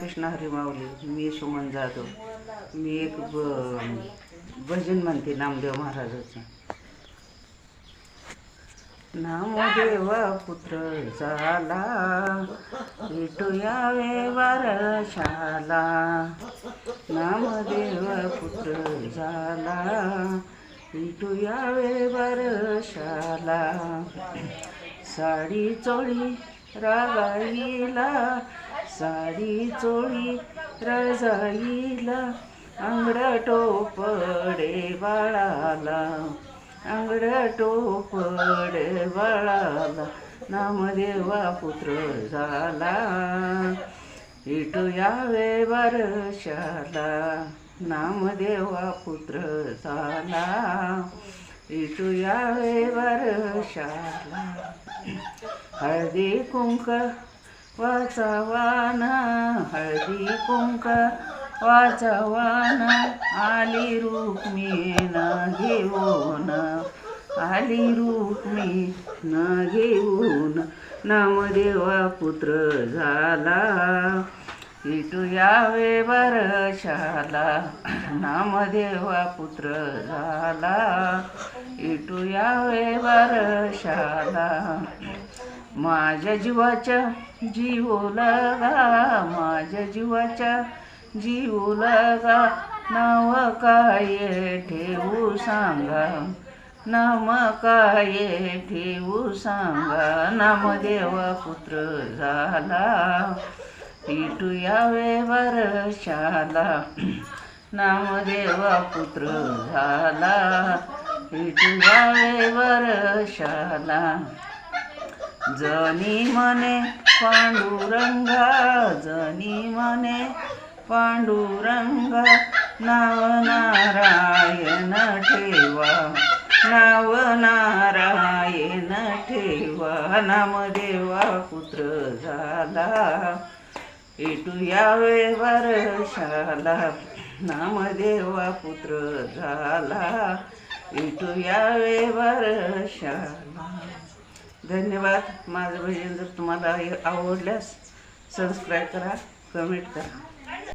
कृष्ण हरी माऊली मी सुमन जाधव. मी एक ब भजन म्हणते नामदेव महाराजाचं. नामदेवा पुत्र झाला विटू यावे वारशाला. नामदेवा पुत्र झाला विटू यावे वारशाला. साडी चोळी रागाईला साडी चोळी रजाईला अंगड टोपडे बाळाला अंगड टोपडे बाळाला नामदेवा पुत्र झाला. इटू यावे वर्षाला नामदेवा पुत्र झाला. इटू यावे वर्षाला हळदी कुंक वाचावाना हळदी कुंक वाचावाना आली रुक्मिण घेऊन आली रुक्मिण घेऊन नामदेवा पुत्र झाला. इटू यावे वर्षाला नामदेवा पुत्र झाला. इटू यावे वर्षाला माझ्या जीवाच्या जीवला गा माझ्या जीवाच्या जीवला गा नाव काय ठेवू सांगा नाम काय ठेवू सांगा. नामदेवा पुत्र झाला इटू यावे वर्षाला नामदेवा पुत्र झाला इटू यावे वर्षाला जनी मने पांडुरंगा जनी मने पांडुरंगा नाव नारायण ठेवा नाव नारायण ठेवा नामदेवा पुत्र झाला. इटू यावे वर्षाला नामदेवा पुत्र झाला. इटू यावे वर्षाला धन्यवाद. माझं भजन जर तुम्हाला आवडल्यास सबस्क्राईब करा कमेंट करा.